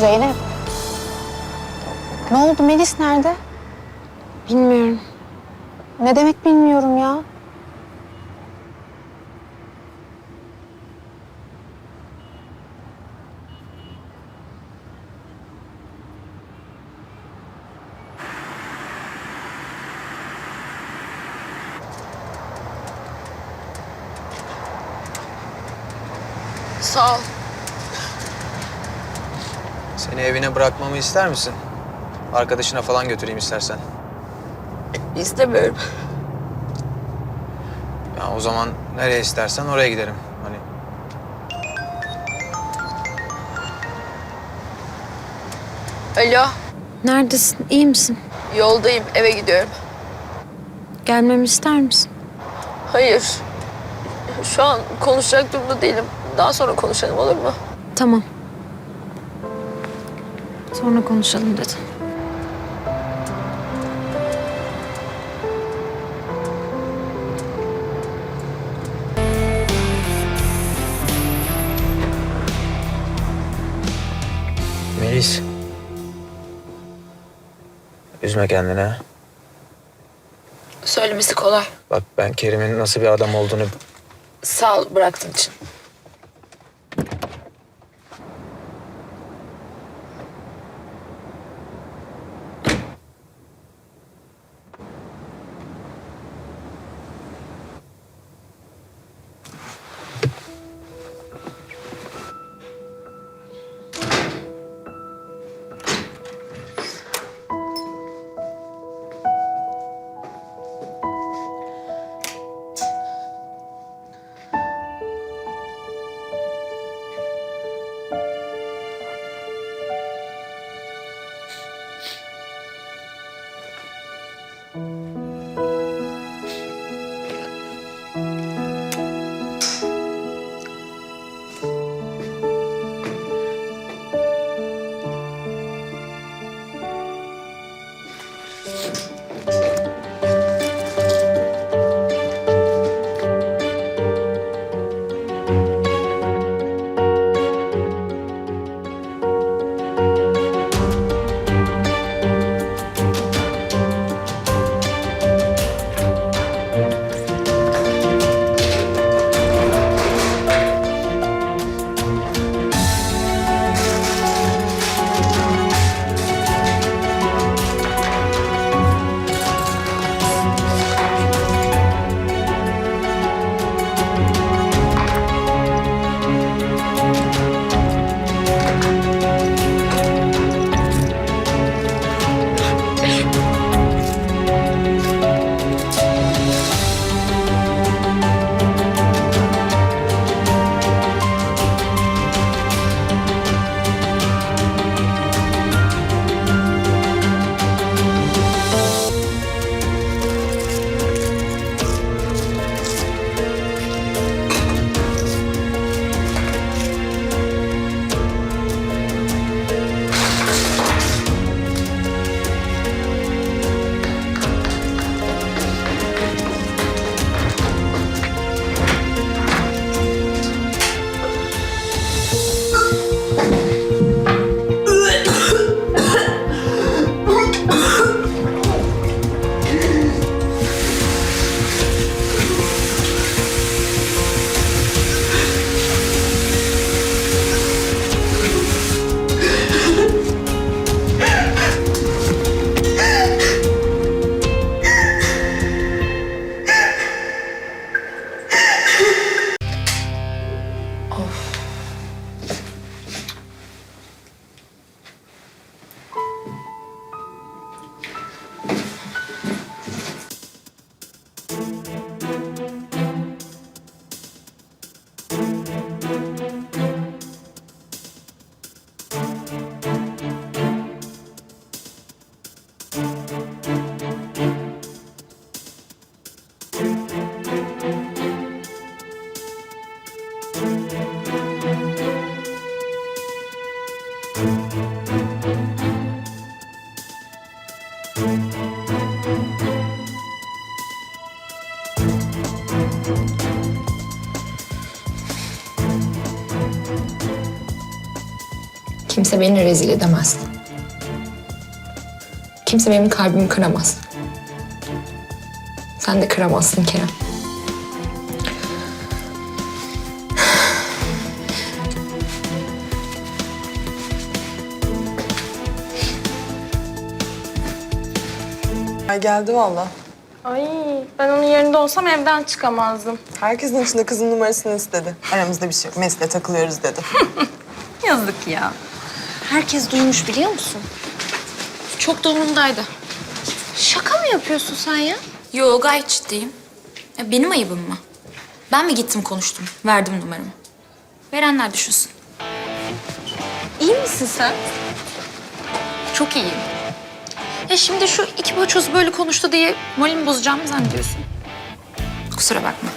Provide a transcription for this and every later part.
Zeynep. Ne oldu Melis nerede? Bilmiyorum. Ne demek bilmiyorum ya. Sağ ol. Seni evine bırakmamı ister misin? Arkadaşına falan götüreyim istersen. İstemiyorum. Ya o zaman nereye istersen oraya giderim. Hani Alo. Neredesin? İyi misin? Yoldayım. Eve gidiyorum. Gelmemi ister misin? Hayır. Şu an konuşacak durumda değilim. Daha sonra konuşalım olur mu? Tamam. Sonra konuşalım dedim. Melis. Üzme kendini. Söylemesi kolay. Bak ben Kerim'in nasıl bir adam olduğunu Sağ ol bıraktığın için. Kimse beni rezil edemez. Kimse benim kalbimi kıramaz. Sen de kıramazsın Kerem. Geldi valla. Ay ben onun yerinde olsam evden çıkamazdım. Herkesin içinde kızın numarasını istedi. Aramızda bir şey yok. Mesle takılıyoruz dedi. Yazık ya. Herkes duymuş biliyor musun? Çok da umurumdaydı. Şaka mı yapıyorsun sen ya? Yo gayet ciddiyim. Ya benim ayıbım mı? Ben mi gittim konuştum, verdim numaramı? Verenler düşünsün. İyi misin sen? Çok iyiyim. Ya şimdi şu iki boçoz böyle konuştu diye moralimi bozacağımı mı zannediyorsun? Kusura bakma.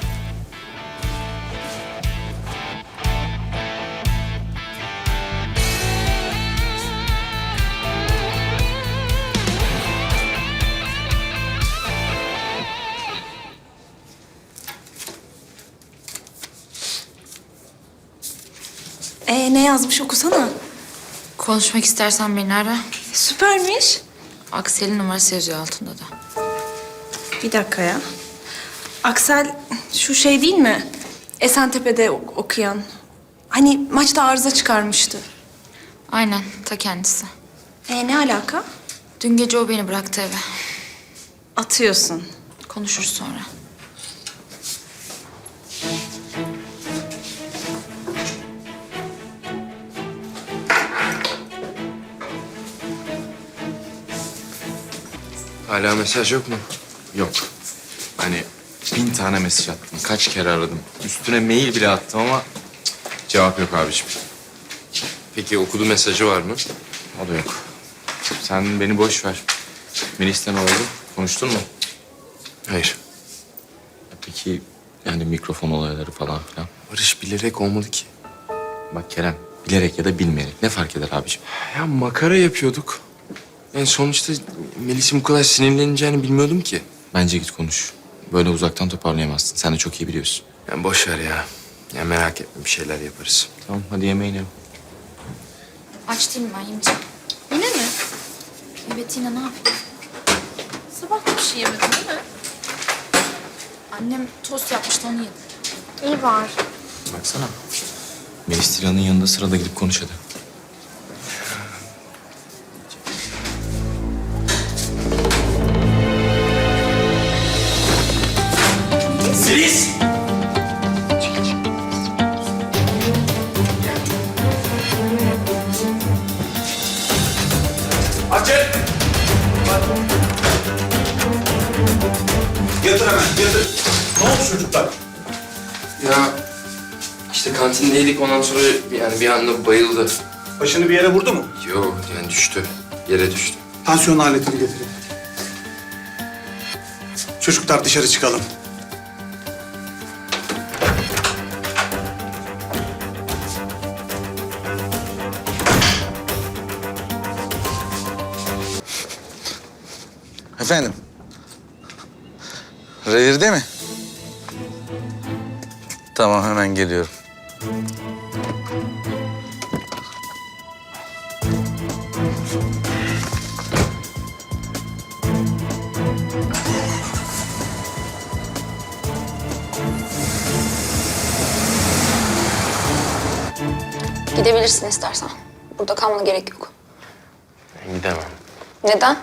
Ee ne yazmış okusana. Konuşmak istersen beni ara. Süpermiş. Aksel'in numarası yazıyor altında da. Bir dakika ya. Aksel şu şey değil mi? Esentepe'de ok- okuyan. Hani maçta arıza çıkarmıştı. Aynen, ta kendisi. Ee ne alaka? Dün gece o beni bıraktı eve. Atıyorsun. Konuşuruz sonra. Hala mesaj yok mu? Yok. Hani bin tane mesaj attım. Kaç kere aradım. Üstüne mail bile attım ama cık, cevap yok abiciğim. Peki okudu mesajı var mı? O da yok. Sen beni boş ver. Melis'ten oldu? Konuştun mu? Hayır. Peki yani mikrofon olayları falan filan? Barış bilerek olmadı ki. Bak Kerem, bilerek ya da bilmeyerek ne fark eder abiciğim? Ya makara yapıyorduk. En sonuçta Melis'in bu kadar sinirleneceğini bilmiyordum ki. Bence git konuş. Böyle uzaktan toparlayamazsın. Sen de çok iyi biliyorsun. Ya boş ver ya. Ya merak etme bir şeyler yaparız. Tamam hadi yemeğini yap. Aç değilim ben yemeyeceğim. Yine mi? Evet yine ne yapayım? Sabah da bir şey yemedin değil mi? Annem tost yapmıştı onu yedim. İyi var. Baksana. Melis Tilan'ın yanında sırada gidip konuş hadi. Yatır hemen, yatır. Ne oldu çocuklar? Ya işte kantindeydik ondan sonra yani bir anda bayıldı. Başını bir yere vurdu mu? Yo yani düştü. Yere düştü. Tansiyon aletini getirin. Çocuklar dışarı çıkalım. Efendim? Revirde mi? Tamam hemen geliyorum. Gidebilirsin istersen. Burada kalmana gerek yok. Gidemem. Neden?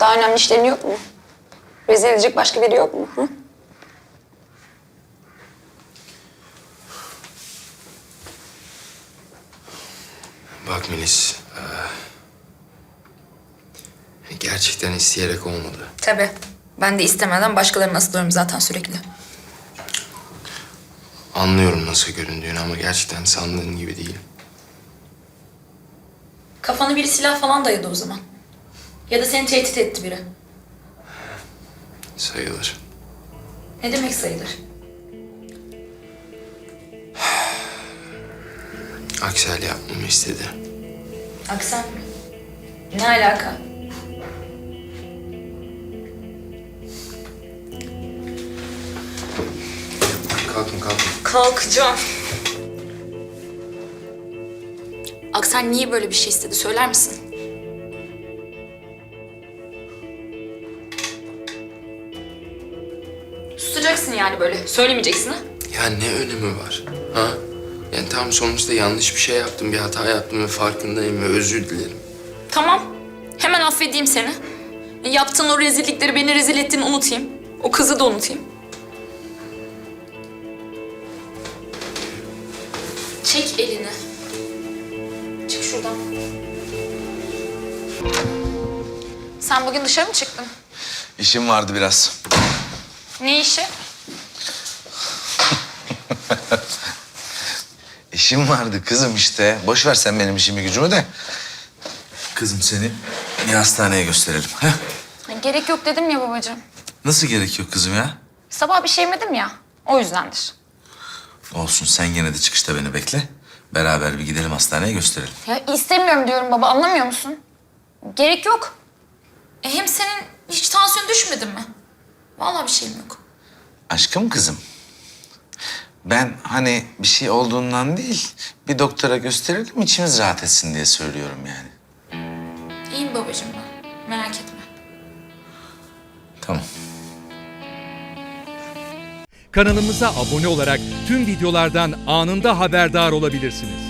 Daha önemli işlerin yok mu? Rezil edecek başka biri yok mu? Hı? Bak Melis. eee, gerçekten isteyerek olmadı. Tabii. Ben de istemeden başkalarını asılıyorum zaten sürekli. Anlıyorum nasıl göründüğünü ama gerçekten sandığın gibi değil. Kafana biri silah falan dayadı o zaman. Ya da seni tehdit etti biri. Sayılır. Ne demek sayılır? Aksel yapmamı istedi. Aksan mı? Ne alaka? Kalkın kalkın. Kalkacağım. Aksel niye böyle bir şey istedi söyler misin? Böyle. Söylemeyeceksin ha? Ya ne önemi var? Ha? Yani tam sonuçta yanlış bir şey yaptım, bir hata yaptım ve farkındayım ve özür dilerim. Tamam. Hemen affedeyim seni. Yaptığın o rezillikleri, beni rezil ettiğini unutayım. O kızı da unutayım. Çek elini. Çık şuradan. Sen bugün dışarı mı çıktın? İşim vardı biraz. Ne işi? İşim vardı kızım işte. Boş ver sen benim işimi gücümü de. Kızım seni bir hastaneye gösterelim. Heh. Gerek yok dedim ya babacığım. Nasıl gerekiyor kızım ya? Sabah bir şey yemedim ya. O yüzdendir. Olsun sen yine de çıkışta beni bekle. Beraber bir gidelim hastaneye gösterelim. Ya istemiyorum diyorum baba anlamıyor musun? Gerek yok. E hem senin hiç tansiyon düşmedi mi? Vallahi bir şeyim yok. Aşkım kızım. Ben hani bir şey olduğundan değil, bir doktora gösterelim içimiz rahat etsin diye söylüyorum yani. İyiyim babacığım ben. Merak etme. Tamam. Kanalımıza abone olarak tüm videolardan anında haberdar olabilirsiniz.